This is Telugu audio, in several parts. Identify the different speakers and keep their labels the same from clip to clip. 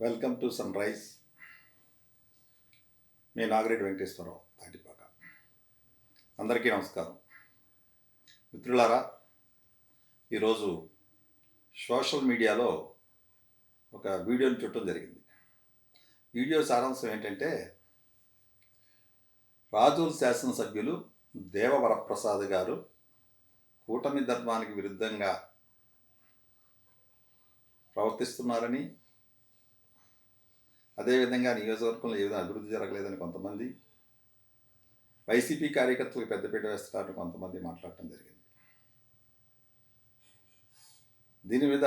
Speaker 1: వెల్కమ్ టు సన్ రైజ్ మీ నాగిరెడ్డి వెంకటేశ్వరరావు తాటిపాక. అందరికీ నమస్కారం. మిత్రులారా ఈరోజు సోషల్ మీడియాలో ఒక వీడియోని చూడటం జరిగింది. వీడియో సారాంశం ఏంటంటే రాజూల్ శాసనసభ్యులు దేవవరప్రసాద్ గారు కూటమి ధర్మానికి విరుద్ధంగా ప్రవర్తిస్తున్నారని అదేవిధంగా నియోజకవర్గంలో ఏ విధంగా అభివృద్ధి జరగలేదని కొంతమంది వైసీపీ కార్యకర్తలకు పెద్దపీట వేస్తారని కొంతమంది మాట్లాడటం జరిగింది. దీని మీద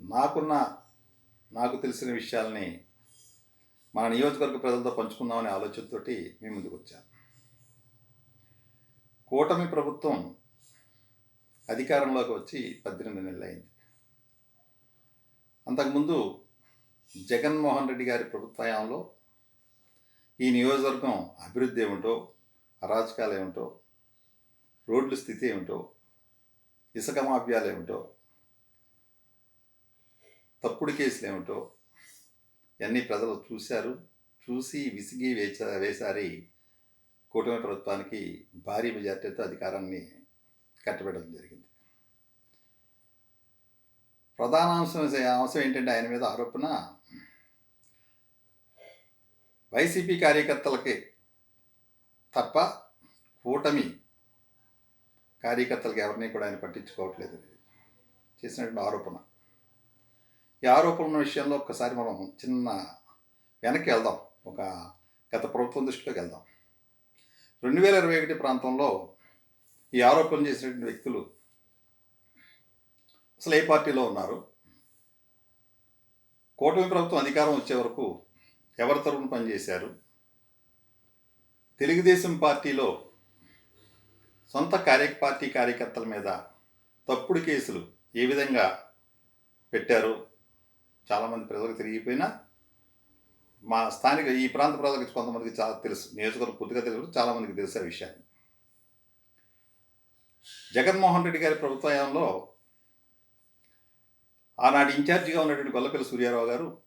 Speaker 1: నాకున్న నాకు తెలిసిన విషయాల్ని మన నియోజకవర్గ ప్రజలతో పంచుకుందామనే ఆలోచనతోటి మీ ముందుకు వచ్చాను. కూటమి ప్రభుత్వం అధికారంలోకి వచ్చి పద్దెనిమిది నెలలు అయింది అంతకుముందు జగన్మోహన్ రెడ్డి గారి ప్రభుత్వంలో ఈ నియోజకవర్గం అభివృద్ధి ఏమిటో అరాచకాలు ఏమిటో రోడ్ల స్థితి ఏమిటో ఇసుక మాఫియాలు ఏమిటో తప్పుడు కేసులు ఏమిటో ఇవన్నీ ప్రజలు చూశారు. చూసి విసిగి వేచ వేసారి కూటమి ప్రభుత్వానికి భారీ మెజార్టీతో అధికారాన్ని కట్టబెట్టడం జరిగింది. ప్రధాన అంశం అంశం ఏంటంటే ఆయన మీద ఆరోపణ వైసీపీ కార్యకర్తలకి తప్ప కూటమి కార్యకర్తలకు ఎవరిని కూడా ఆయన పట్టించుకోవట్లేదు. చేసినటువంటి ఆరోపణ. ఈ ఆరోపణ విషయంలో ఒక్కసారి మనం చిన్న వెనక్కి వెళ్దాం. ఒక గత ప్రభుత్వం దృష్టిలోకి వెళ్దాం. రెండు వేల ఇరవై ఒకటి ప్రాంతంలో ఈ ఆరోపణ చేసినటువంటి వ్యక్తులు అసలు ఏ పార్టీలో ఉన్నారు? కూటమి ప్రభుత్వం అధికారం వచ్చే వరకు ఎవరి తరపున పనిచేశారు? తెలుగుదేశం పార్టీలో సొంత కార్య పార్టీ కార్యకర్తల మీద తప్పుడు కేసులు ఏ విధంగా పెట్టారో చాలామంది ప్రజలకు తిరిగిపోయినా మా స్థానిక ఈ ప్రాంత ప్రజలకు కొంతమందికి చాలా తెలుసు. నియోజకవర్గం పూర్తిగా తెలుసు. చాలామందికి తెలుసు ఆ విషయాన్ని. జగన్మోహన్ రెడ్డి గారి ప్రభుత్వంలో ఆనాటి ఇన్ఛార్జిగా ఉన్నటువంటి గొల్లపల్లి సూర్యారావు గారు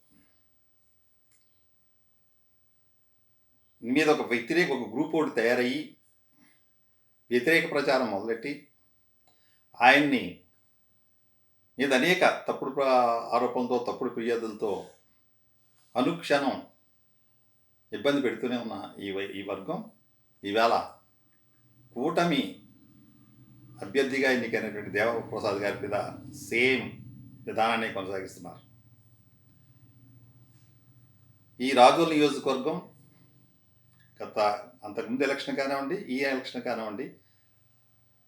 Speaker 1: మీద ఒక వ్యతిరేక ఒక గ్రూప్ ఒకటి తయారయ్యి వ్యతిరేక ప్రచారం మొదలెట్టి ఆయన్ని మీద అనేక తప్పుడు ప్ర- తప్పుడు ఫిర్యాదులతో అనుక్షణం ఇబ్బంది పెడుతూనే ఉన్న ఈ వై- ఈ వర్గం. ఈవేళ కూటమి అభ్యర్థిగా ఎన్నికైనటువంటి దేవప్రసాద్ గారి మీద సేమ్ విధానాన్ని కొనసాగిస్తున్నారు. ఈ రాజోల్ నియోజకవర్గం గత అంతకుముందు ఎలక్షన్ కానివ్వండి ఈ ఎలక్షన్ కానివ్వండి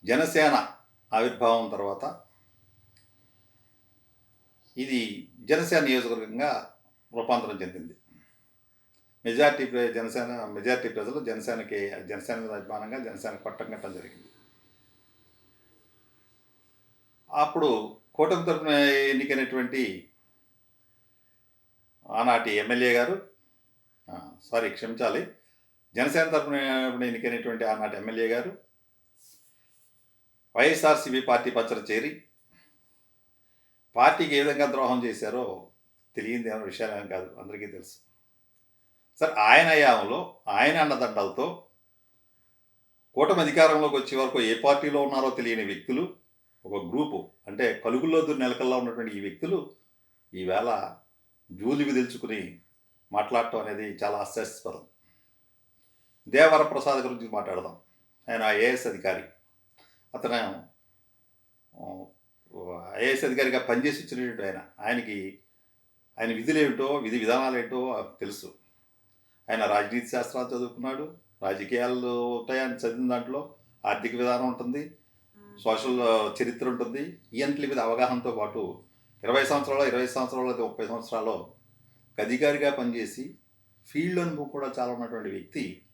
Speaker 1: జనసేన ఆవిర్భావం తర్వాత ఇది జనసేన నియోజకవర్గంగా రూపాంతరం చెందింది. మెజార్టీ ప్ర- జనసేన మెజార్టీ ప్రజలు జనసేనకి జనసేన మీద అభిమానంగా జనసేన పట్టం కట్టడం జరిగింది. అప్పుడు కూటమి తరపున ఎన్నికైనటువంటి ఆనాటి ఎమ్మెల్యే గారు సారీ క్షమించాలి జనసేన తరపున ఎన్నికైనటువంటి ఆనాటి ఎమ్మెల్యే గారు వైఎస్ఆర్సీపీ పార్టీ పచ్చర చేరి పార్టీకి ఏ విధంగా ద్రోహం చేశారో తెలియంది అనే విషయాలు ఏం కాదు అందరికీ తెలుసు. సార్ ఆయన హయాంలో ఆయన అన్నదండలతో కూటమి అధికారంలోకి వచ్చే వరకు ఏ పార్టీలో ఉన్నారో తెలియని వ్యక్తులు ఒక గ్రూపు అంటే కలుగుల్లో నెలకల్లా ఉన్నటువంటి ఈ వ్యక్తులు ఈవేళ జూలి విదిల్చుకుని మాట్లాడటం అనేది చాలా హాస్యాస్పదం దేవరప్రసాద్ గురించి మాట్లాడదాం. ఆయన ఐఏఎస్ అధికారి. అతను ఐఏఎస్ అధికారిగా పనిచేసి వచ్చినటువంటి ఆయన. ఆయనకి ఆయన విధులు ఏమిటో విధి విధానాలు ఏంటో తెలుసు. ఆయన రాజనీతి శాస్త్రాలు చదువుకున్నాడు. రాజకీయాలు ఉంటాయని చదివిన దాంట్లో ఆర్థిక విధానం ఉంటుంది. సోషల్ చరిత్ర ఉంటుంది. ఇవన్నిటి మీద అవగాహనతో పాటు ఇరవై సంవత్సరాలు ఇరవై సంవత్సరాలు అయితే ముప్పై సంవత్సరాలు అధికారిగా పనిచేసి ఫీల్డ్ అనుభవం కూడా చాలా ఉన్నటువంటి వ్యక్తి.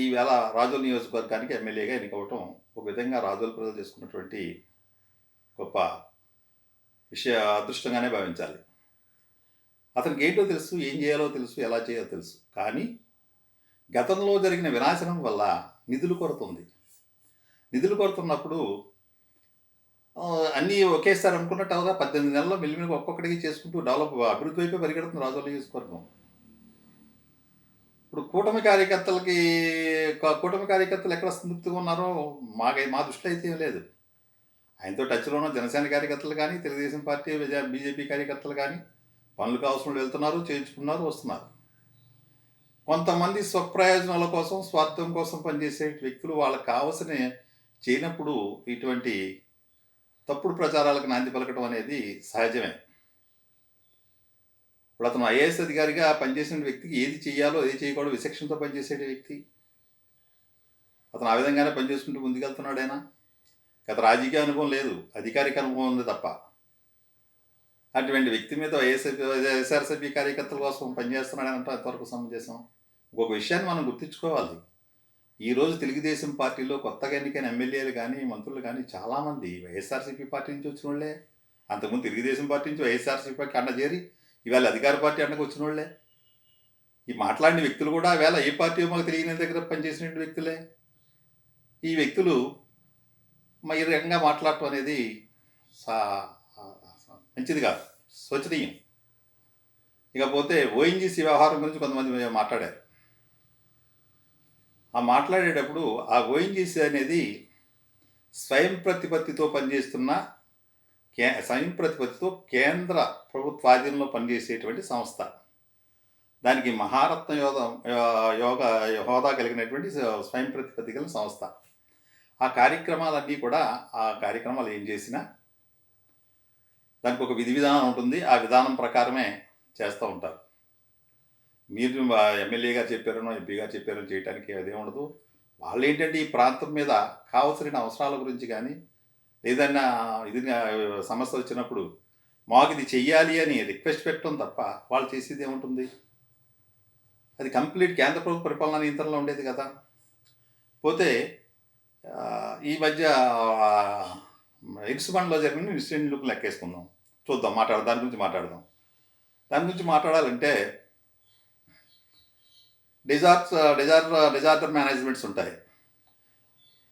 Speaker 1: ఈవేళ రాజోల్ నియోజకవర్గానికి ఎమ్మెల్యేగా ఎన్నికవటం ఒక విధంగా రాజోల్ ప్రజలు చేసుకున్నటువంటి గొప్ప విషయ అదృష్టంగానే భావించాలి. అతనికి ఏంటో తెలుసు ఏం చేయాలో తెలుసు ఎలా చేయాలో తెలుసు. కానీ గతంలో జరిగిన వినాశనం వల్ల నిధులు కొరత ఉంది నిధులు కొరత ఉన్నప్పుడు అన్నీ ఒకేసారి అనుకున్నట్టుగా పద్దెనిమిది నెలల్లో మెల్లిమెల్లిగా ఒక్కొక్కడికి చేసుకుంటూ డెవలప్ అభివృద్ధి వైపే పరిగెడుతుంది రాజోల నియోజకవర్గం. ఇప్పుడు కూటమి కార్యకర్తలకి కూటమి కార్యకర్తలు ఎక్కడ సంతృప్తిగా ఉన్నారో మాకై మా దృష్టిలో అయితే లేదు. ఆయనతో టచ్లో ఉన్న జనసేన కార్యకర్తలు కానీ తెలుగుదేశం పార్టీ బీజేపీ కార్యకర్తలు కానీ పనులకు అవసరం వెళ్తున్నారు చేయించుకున్నారు వస్తున్నారు. కొంతమంది స్వప్రయోజనాల కోసం స్వార్థం కోసం పనిచేసే వ్యక్తులు వాళ్ళకి కావలసిన చేయనప్పుడు ఇటువంటి తప్పుడు ప్రచారాలకు నాంది పలకడం అనేది సహజమే. ఇప్పుడు అతను ఐఏఎస్ అధికారిగా పనిచేసిన వ్యక్తికి ఏది చేయాలో ఏది చేయకూడదు విచక్షణతో పనిచేసే వ్యక్తి. అతను ఆ విధంగానే పనిచేసుకుంటూ ముందుకెళ్తున్నాడైనా గత రాజకీయ అనుభవం లేదు అధికారిక అనుభవం ఉంది తప్ప. అటువంటి వ్యక్తి మీద వైఎస్ఆర్ వైఎస్ఆర్సీపీ కార్యకర్తల కోసం పనిచేస్తున్నాడని అంటే అంతవరకు సమంజసం. ఇంకొక విషయాన్ని మనం గుర్తుంచుకోవాలి. ఈరోజు తెలుగుదేశం పార్టీలో కొత్తగా ఎన్నికైన ఎమ్మెల్యేలు కానీ మంత్రులు కానీ చాలామంది వైఎస్ఆర్సీపీ పార్టీ నుంచి వచ్చిన వాళ్ళే. అంతకుముందు తెలుగుదేశం పార్టీ నుంచి వైఎస్ఆర్సీపీకి అండ చేరి ఇవాళ అధికార పార్టీ అండకు వచ్చిన వాళ్ళే. ఈ మాట్లాడిన వ్యక్తులు కూడా వేళ ఏ పార్టీ మాకు తెలియని దగ్గర పనిచేసిన వ్యక్తులే. ఈ వ్యక్తులు మరి ఈ రకంగా మాట్లాడటం అనేది సా మంచిది కాదు. శోచనీయం. ఇకపోతే ఓఎన్జీసీ వ్యవహారం గురించి కొంతమంది మాట్లాడారు. ఆ మాట్లాడేటప్పుడు ఆ ఓఎన్జీసీ అనేది స్వయం ప్రతిపత్తితో పనిచేస్తున్న కే స్వయం ప్రతిపత్తితో కేంద్ర ప్రభుత్వాధీనంలో పనిచేసేటువంటి సంస్థ. దానికి మహారత్న యోగ యోగ హోదా కలిగినటువంటి స్వయం ప్రతిపత్తి కలిగిన సంస్థ. ఆ కార్యక్రమాలన్నీ కూడా ఆ కార్యక్రమాలు ఏం చేసినా దానికి ఒక విధి విధానం ఉంటుంది. ఆ విధానం ప్రకారమే చేస్తూ ఉంటారు. మీరు ఎమ్మెల్యేగా ఎమ్మెల్యే గారు చెప్పారనో ఎంపీ గారు చెప్పారో చేయడానికి అదే ఉండదు. వాళ్ళు ఏంటంటే ఈ ప్రాంతం మీద కావలసిన అవసరాల గురించి కానీ ఏదైనా ఇది సమస్య వచ్చినప్పుడు మాకు ఇది చెయ్యాలి అని రిక్వెస్ట్ పెట్టడం తప్ప వాళ్ళు చేసేది ఏముంటుంది? అది కంప్లీట్ కేంద్ర ప్రభుత్వ పరిపాలన నియంత్రణలో ఉండేది కదా. పోతే ఈ మధ్య ఇన్స్బండ్లో జరిగిన ఇన్సిడెంట్లకు లెక్కేసుకుందాం. చూద్దాం మాట్లాడదాం దాని గురించి మాట్లాడదాం. దాని గురించి మాట్లాడాలంటే డిజార్ట్స్ డిజార్ డిజార్టర్ మేనేజ్మెంట్స్ ఉంటాయి.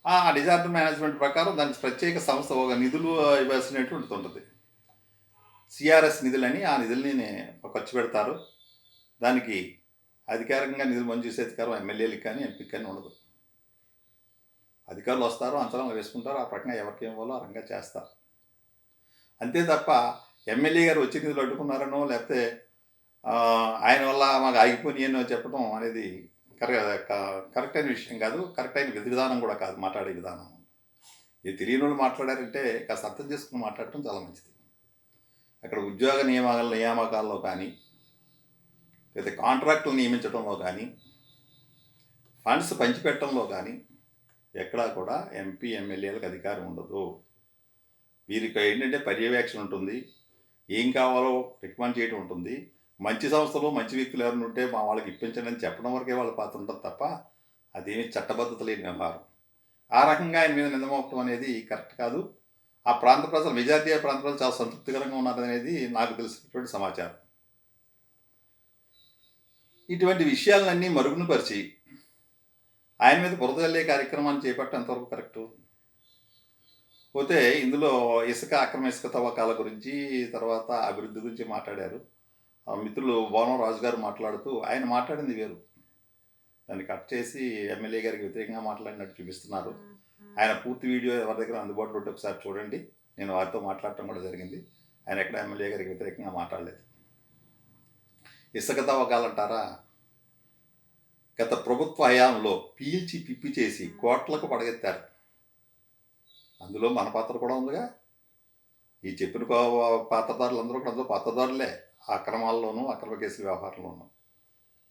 Speaker 1: ఆ డిజాస్టర్ మేనేజ్మెంట్ ప్రకారం దానికి ప్రత్యేక సంస్థ ఒక నిధులు ఇవ్వాల్సినటువంటి ఉంటుంది. సిఆర్ఎస్ నిధులని ఆ నిధులని ఖర్చు పెడతారు. దానికి అధికారికంగా నిధులు మంజూరు చేసే అధికారం ఎమ్మెల్యేలకు కానీ ఎంపీకి కానీ ఉండదు. అధికారులు వస్తారు అంచనాలు వేసుకుంటారు. ఆ ప్రకారం ఎవరికి ఇవ్వాలో ఆ రకంగా చేస్తారు. అంతే తప్ప ఎమ్మెల్యే గారు వచ్చి నిధులు అడ్డుకున్నారనో లేకపోతే ఆయన వల్ల మాకు ఆగిపోయినాయనో చెప్పడం అనేది కరెక్ట్ కరెక్ట్ అయిన విషయం కాదు కరెక్ట్ అయిన విధానం కూడా కాదు మాట్లాడే విధానం. ఇది తెలియని వాళ్ళు మాట్లాడారంటే కాస్త అర్థం చేసుకుని మాట్లాడటం చాలా మంచిది. అక్కడ ఉద్యోగ నియామకాల నియామకాల్లో కానీ లేదా కాంట్రాక్టులు నియమించడంలో కానీ ఫండ్స్ పంచిపెట్టడంలో కానీ ఎక్కడా కూడా ఎంపీ ఎమ్మెల్యేలకు అధికారం ఉండదు. వీరికి ఏంటంటే పర్యవేక్షణ ఉంటుంది. ఏం కావాలో రికమెండ్ చేయడం ఉంటుంది. మంచి సంస్థలు మంచి వ్యక్తులు ఎవరిని ఉంటే మా వాళ్ళకి ఇప్పించండి అని చెప్పడం వరకే వాళ్ళ పాత్ర ఉంటుంది తప్ప అదేమి చట్టబద్ధత లేని వ్యవహారం. ఆ రకంగా ఆయన మీద నిందమోపడం అనేది కరెక్ట్ కాదు. ఆ ప్రాంత ప్రజలు మెజార్టీ ప్రాంత ప్రజలు చాలా సంతృప్తికరంగా ఉన్నారనేది నాకు తెలిసినటువంటి సమాచారం. ఇటువంటి విషయాలన్నీ మరుగునపరిచి ఆయన మీద బురదల్లే కార్యక్రమాన్ని చేపట్టడం ఎంతవరకు కరెక్టు? పోతే ఇందులో ఇసుక అక్రమ ఇసుక తవ్వకాల గురించి తర్వాత అభివృద్ధి గురించి మాట్లాడారు. మిత్రులు భవనం రాజు గారు మాట్లాడుతూ ఆయన మాట్లాడింది వేరు. దాన్ని కట్ చేసి ఎమ్మెల్యే గారికి వ్యతిరేకంగా మాట్లాడినట్టు చూపిస్తున్నారు. ఆయన పూర్తి వీడియో ఎవరి దగ్గర అందుబాటులో ఉంటే ఒకసారి చూడండి. నేను వారితో మాట్లాడటం కూడా జరిగింది. ఆయన ఎక్కడ ఎమ్మెల్యే గారికి వ్యతిరేకంగా మాట్లాడలేదు. ఇసుక తవ్వకాలంటారా గత ప్రభుత్వ హయాంలో పీల్చి పిప్పి చేసి కోట్లకు పడగెత్తారు. అందులో మన పాత్ర కూడా ఉందిగా. ఈ చెప్పిన పాత్రదారులు అందరూ కూడా అందరూ పాత్రదారులే. అక్రమాల్లోనూ అక్రమ కేసుల వ్యవహారంలోనూ.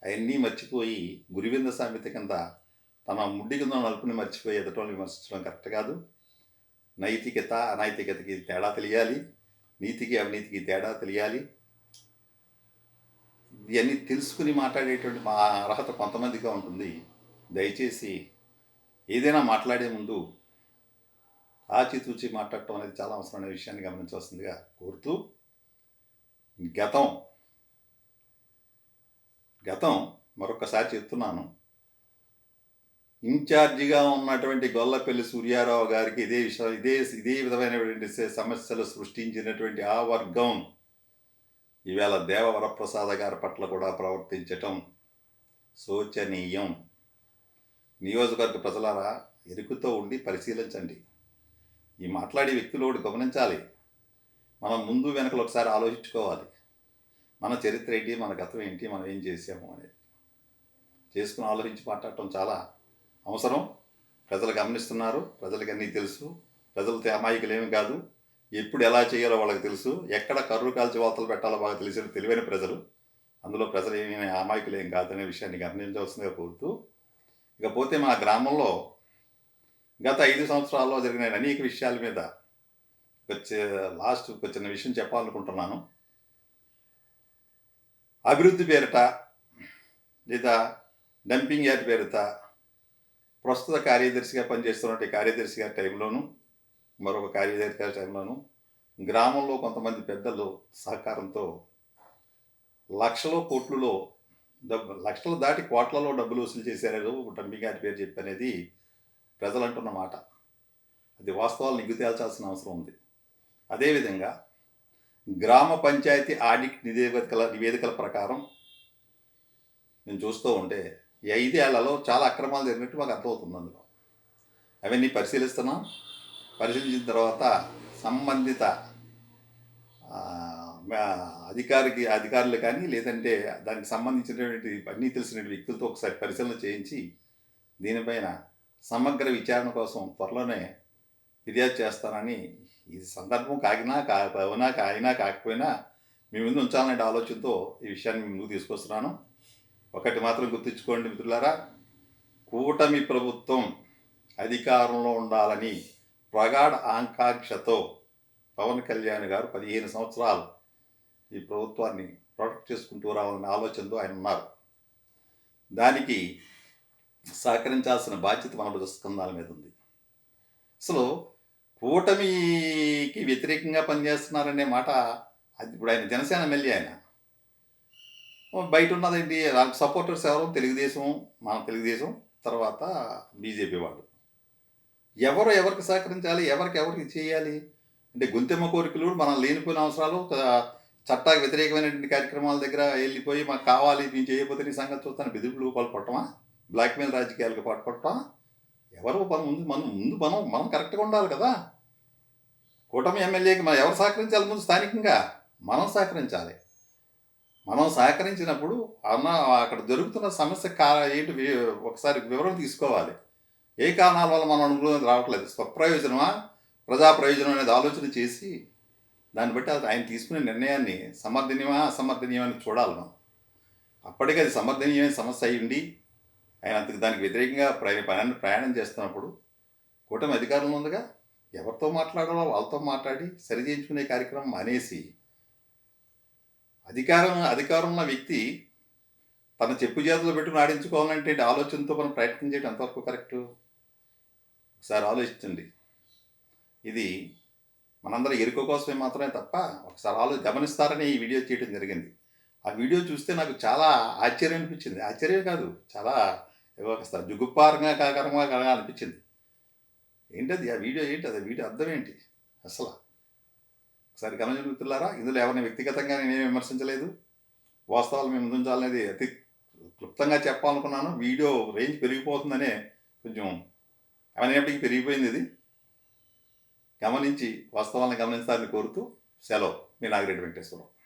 Speaker 1: అవన్నీ మర్చిపోయి గురివింద సామెత కింద తన ముడ్డి కింద నలుపుని మర్చిపోయి ఎదటోని విమర్శించడం కరెక్ట్ కాదు. నైతికత అనైతికతకి తేడా తెలియాలి. నీతికి అవినీతికి తేడా తెలియాలి. ఇవన్నీ తెలుసుకుని మాట్లాడేటువంటి మా అర్హత కొంతమందిగా ఉంటుంది. దయచేసి ఏదైనా మాట్లాడే ముందు ఆచితూచి మాట్లాడటం అనేది చాలా అవసరమైన విషయాన్ని గమనించవలసిందిగా కోరుతూ గతం. గతం. మరొకసారి చెప్తున్నాను. ఇన్ఛార్జిగా ఉన్నటువంటి గొల్లపల్లి సూర్యారావు గారికి ఇదే విషయం ఇదే ఇదే విధమైనటువంటి సమస్యలు సృష్టించినటువంటి ఆ వర్గం ఈవేళ దేవవరప్రసాద గారి పట్ల కూడా ప్రవర్తించటం శోచనీయం. నియోజకవర్గ ప్రజలారా ఎరుకుతో ఉండి పరిశీలించండి. ఈ మాట్లాడే వ్యక్తులు ఒకటి గమనించాలి. మనం ముందు వెనకలు ఒకసారి ఆలోచించుకోవాలి. మన చరిత్ర ఏంటి? మన గతం ఏంటి? మనం ఏం చేసాము అనేది. చేసుకుని ఆలోచించి మాట్లాడటం చాలా అవసరం. ప్రజలు గమనిస్తున్నారు. ప్రజలకు అన్నీ తెలుసు. ప్రజలతో అమాయకులు ఏమి కాదు. ఎప్పుడు ఎలా చేయాలో వాళ్ళకి తెలుసు. ఎక్కడ కర్రు కాల్చి వార్తలు పెట్టాలో బాగా తెలిసిన తెలివైన ప్రజలు. అందులో ప్రజలు ఏమైనా అమాయకులు ఏం కాదనే విషయాన్ని గమనించవలసిందిగా కోరుతూ. ఇకపోతే మా గ్రామంలో గత ఐదు సంవత్సరాల్లో జరిగిన అనేక విషయాల మీద లాస్ట్ ఒక చిన్న విషయం చెప్పాలనుకుంటున్నాను. అభివృద్ధి పేరిట లేదా డంపింగ్ యార్డ్ పేరిట ప్రస్తుత కార్యదర్శిగా పనిచేస్తున్నటువంటి కార్యదర్శి గారి టైంలోను మరొక కార్యదర్శి గారి టైంలోను గ్రామంలో కొంతమంది పెద్దలు సహకారంతో లక్షలో కోట్లలో డబ్బు లక్షలు దాటి కోట్లలో డబ్బులు వసూలు చేశారు డంపింగ్ యార్డ్ పేరు చెప్పి అనేది ప్రజలు అంటున్న మాట. అది వాస్తవాలు నిగ్గు తేల్చాల్సిన అవసరం ఉంది. అదేవిధంగా గ్రామ పంచాయతీ ఆడిట్ నివేదికల నివేదికల ప్రకారం నేను చూస్తూ ఉంటే ఈ ఐదేళ్ళలో చాలా అక్రమాలు జరిగినట్టు మాకు అర్థమవుతుంది అందులో. అవన్నీ పరిశీలిస్తున్నాం. పరిశీలించిన తర్వాత సంబంధిత అధికారికి అధికారులు కానీ లేదంటే దానికి సంబంధించినటువంటి అన్నీ తెలిసిన వ్యక్తులతో ఒకసారి పరిశీలన చేయించి దీనిపైన సమగ్ర విచారణ కోసం త్వరలోనే ఫిర్యాదు చేస్తానని ఈ సందర్భం కాకినా కా అవునా కాగినా కాకపోయినా మీ ముందు ఉంచాలనే ఆలోచనతో ఈ విషయాన్ని మీ ముందుకు తీసుకొస్తున్నాను. ఒకటి మాత్రం గుర్తుంచుకోండి మిత్రులారా కూటమి ప్రభుత్వం అధికారంలో ఉండాలని ప్రగాఢ ఆకాంక్షతో పవన్ కళ్యాణ్ గారు పదిహేను సంవత్సరాలు ఈ ప్రభుత్వాన్ని ప్రొటెక్ట్ చేసుకుంటూ రావాలనే ఆలోచనతో ఆయన ఉన్నారు. దానికి సహకరించాల్సిన బాధ్యత మన బృహస్కంధాల మీద ఉంది. అసలు కూటమికి వ్యతిరేకంగా పనిచేస్తున్నారనే మాట అది ఇప్పుడు ఆయన జనసేన ఎమ్మెల్యే ఆయన. బయట ఉన్నదేంటి? వాళ్ళకి సపోర్టర్స్ ఎవరు? తెలుగుదేశం మన తెలుగుదేశం తర్వాత బీజేపీ వాళ్ళు. ఎవరు ఎవరికి సహకరించాలి? ఎవరికి ఎవరికి చేయాలి? అంటే గొంతెమ్మ కోరికలు మనం లేనిపోయిన అవసరాలు చట్టాకు వ్యతిరేకమైనటువంటి కార్యక్రమాల దగ్గర వెళ్ళిపోయి మాకు కావాలి మేము చేయకపోతే నీ సంగతి చూస్తాను బెదిరింపులు పాల్పడటమా బ్లాక్మెయిల్ రాజకీయాలకు పాల్పడటమా ఎవరు మనం ముందు మనం ముందు మనం మనం కరెక్ట్గా ఉండాలి కదా. కూటమి ఎమ్మెల్యేకి మనం ఎవరు సహకరించాలి ముందు స్థానికంగా? మనం సహకరించాలి. మనం సహకరించినప్పుడు అన్న అక్కడ జరుగుతున్న సమస్య కా ఏంటి ఒకసారి వివరం తీసుకోవాలి. ఏ కారణాల వల్ల మనం అనుకూలం రావట్లేదు? స్వప్రయోజనమా? ప్రజా ప్రయోజనం అనేది ఆలోచన చేసి దాన్ని బట్టి అది ఆయన తీసుకునే నిర్ణయాన్ని సమర్థనీయమా అసమర్థనీయమని చూడాలి మనం. అప్పటికి అది సమర్థనీయమైన సమస్య అయి ఉండి ఆయన అందుకు దానికి వ్యతిరేకంగా ప్రయాణ ప్రయాణం చేస్తున్నప్పుడు కూటమి అధికారంలో ఉందిగా ఎవరితో మాట్లాడాలో వాళ్ళతో మాట్లాడి సరి చేయించుకునే కార్యక్రమం అనేసి అధికారం అధికారం ఉన్న వ్యక్తి తన చెప్పు చేతులు పెట్టుకుని ఆడించుకోవాలంటే ఆలోచనతో మనం ప్రయత్నం చేయడం ఎంతవరకు కరెక్ట్? ఒకసారి ఆలోచించండి. ఇది మనందరం ఎరుక కోసమే మాత్రమే తప్ప ఒకసారి ఆలో గమనిస్తారని ఈ వీడియో చేయడం జరిగింది. ఆ వీడియో చూస్తే నాకు చాలా ఆశ్చర్యం అనిపించింది. ఆశ్చర్యం కాదు చాలా ఏవో కాస్త జుగుప్పారంగా కాకరంగా కలగా అనిపించింది. ఏంటది? ఆ వీడియో ఏంటి అది వీడియో అర్థం ఏంటి? అసలు? ఒకసారి గమనించిన మిత్రులారా ఇందులో ఎవరిని వ్యక్తిగతంగా నేనేం విమర్శించలేదు. వాస్తవాలు మేము ముందుంచాలనేది అతి క్లుప్తంగా చెప్పాలనుకున్నాను. వీడియో రేంజ్ పెరిగిపోతుందనే కొంచెం ఏమైనప్పటికీ పెరిగిపోయింది ఇది. గమనించి వాస్తవాలను గమనించాలని కోరుతూ సెలవు. మీ నాగిరెడ్డి వెంకటేశ్వరరావు.